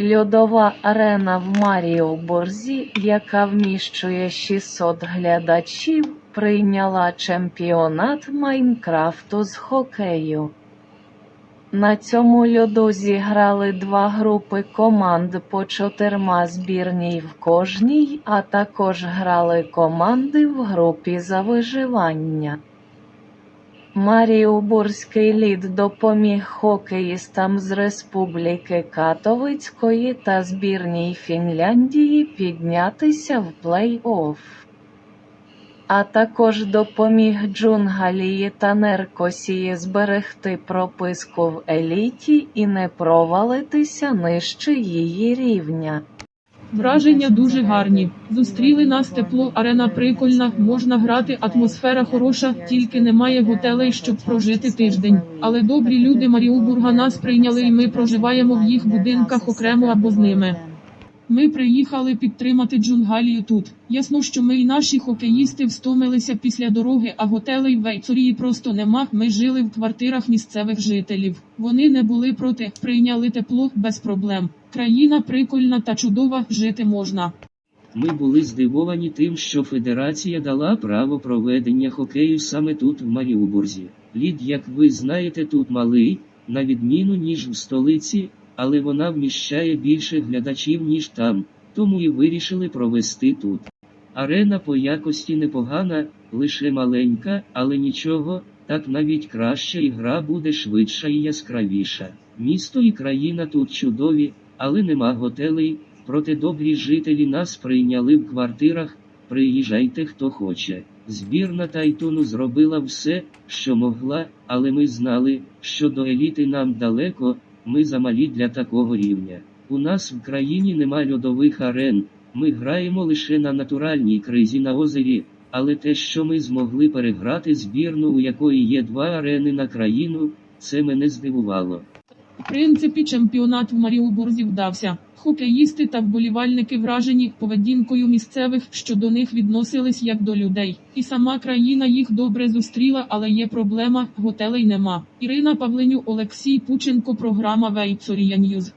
Льодова арена в Маріоборзі, яка вміщує 600 глядачів, прийняла чемпіонат Майнкрафту з хокею. На цьому льоду зіграли два групи команд по чотирма збірній в кожній, а також грали команди в групі за виживання. Маріупольський лід допоміг хокеїстам з Республіки Катовицької та збірній Фінляндії піднятися в плей-офф. А також допоміг Джунгалії та Неркосії зберегти прописку в еліті і не провалитися нижче її рівня. Враження дуже гарні. Зустріли нас тепло, арена прикольна, можна грати, атмосфера хороша, тільки немає готелей, щоб прожити тиждень. Але добрі люди Маріубурга нас прийняли, і ми проживаємо в їх будинках окремо або з ними. Ми приїхали підтримати Джунгалію тут. Ясно, що ми і наші хокеїсти встомилися після дороги, а готелей в Вейцорії просто нема. Ми жили в квартирах місцевих жителів. Вони не були проти, прийняли тепло без проблем. Країна прикольна та чудова, жити можна. Ми були здивовані тим, що федерація дала право проведення хокею саме тут, в Маріуборзі. Лід, як ви знаєте, тут малий, на відміну ніж в столиці, але вона вміщає більше глядачів, ніж там, тому і вирішили провести тут. Арена по якості непогана, лише маленька, але нічого, так навіть краща і гра буде швидша і яскравіша. Місто і країна тут чудові, але нема готелей, проте добрі жителі нас прийняли в квартирах, приїжджайте хто хоче. Збірна Тайтону зробила все, що могла, але ми знали, що до еліти нам далеко, ми замалі для такого рівня. У нас в країні нема льодових арен, ми граємо лише на натуральній кризі на озері, але те, що ми змогли переграти збірну, у якої є два арени на країну, це мене здивувало. В принципі, чемпіонат в Маріубурзі вдався. Хокеїсти та вболівальники вражені поведінкою місцевих, що до них відносились як до людей. І сама країна їх добре зустріла, але є проблема, готелей нема. Ірина Павленю, Олексій Пученко, програма Вейцорія Ньюз.